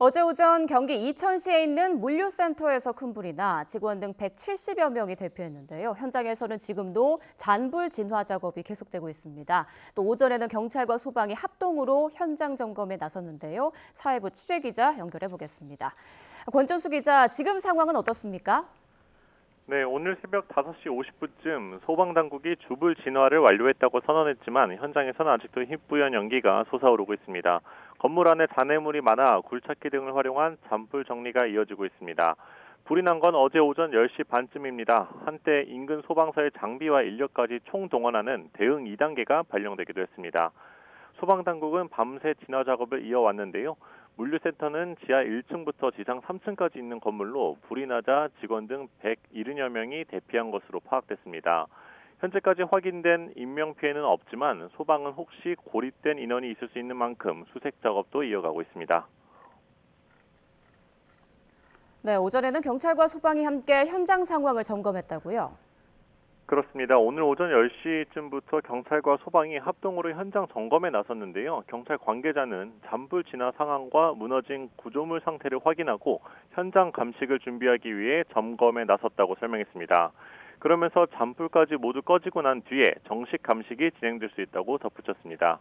어제 오전 경기 이천시에 있는 물류센터에서 큰 불이 나 직원 등 170여 명이 대피했는데요. 현장에서는 지금도 잔불 진화 작업이 계속되고 있습니다. 또 오전에는 경찰과 소방이 합동으로 현장 점검에 나섰는데요. 사회부 취재 기자 연결해 보겠습니다. 권전수 기자, 지금 상황은 어떻습니까? 네, 오늘 새벽 5시 50분쯤 소방당국이 주불 진화를 완료했다고 선언했지만 현장에서는 아직도 희뿌연 연기가 솟아오르고 있습니다. 건물 안에 잔해물이 많아 굴착기 등을 활용한 잔불 정리가 이어지고 있습니다. 불이 난 건 어제 오전 10시 반쯤입니다. 한때 인근 소방서의 장비와 인력까지 총동원하는 대응 2단계가 발령되기도 했습니다. 소방당국은 밤새 진화 작업을 이어왔는데요. 물류센터는 지하 1층부터 지상 3층까지 있는 건물로 불이 나자 직원 등 170여 명이 대피한 것으로 파악됐습니다. 현재까지 확인된 인명 피해는 없지만 소방은 혹시 고립된 인원이 있을 수 있는 만큼 수색 작업도 이어가고 있습니다. 네, 오전에는 경찰과 소방이 함께 현장 상황을 점검했다고요. 그렇습니다. 오늘 오전 10시쯤부터 경찰과 소방이 합동으로 현장 점검에 나섰는데요. 경찰 관계자는 잔불 진화 상황과 무너진 구조물 상태를 확인하고 현장 감식을 준비하기 위해 점검에 나섰다고 설명했습니다. 그러면서 잔불까지 모두 꺼지고 난 뒤에 정식 감식이 진행될 수 있다고 덧붙였습니다.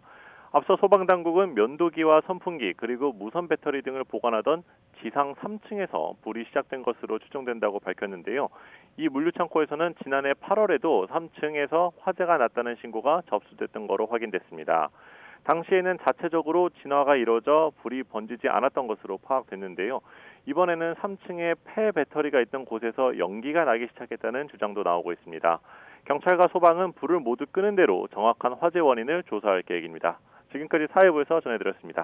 앞서 소방당국은 면도기와 선풍기 그리고 무선 배터리 등을 보관하던 지상 3층에서 불이 시작된 것으로 추정된다고 밝혔는데요. 이 물류창고에서는 지난해 8월에도 3층에서 화재가 났다는 신고가 접수됐던 거로 확인됐습니다. 당시에는 자체적으로 진화가 이루어져 불이 번지지 않았던 것으로 파악됐는데요. 이번에는 3층에 폐 배터리가 있던 곳에서 연기가 나기 시작했다는 주장도 나오고 있습니다. 경찰과 소방은 불을 모두 끄는 대로 정확한 화재 원인을 조사할 계획입니다. 지금까지 사회부에서 전해드렸습니다.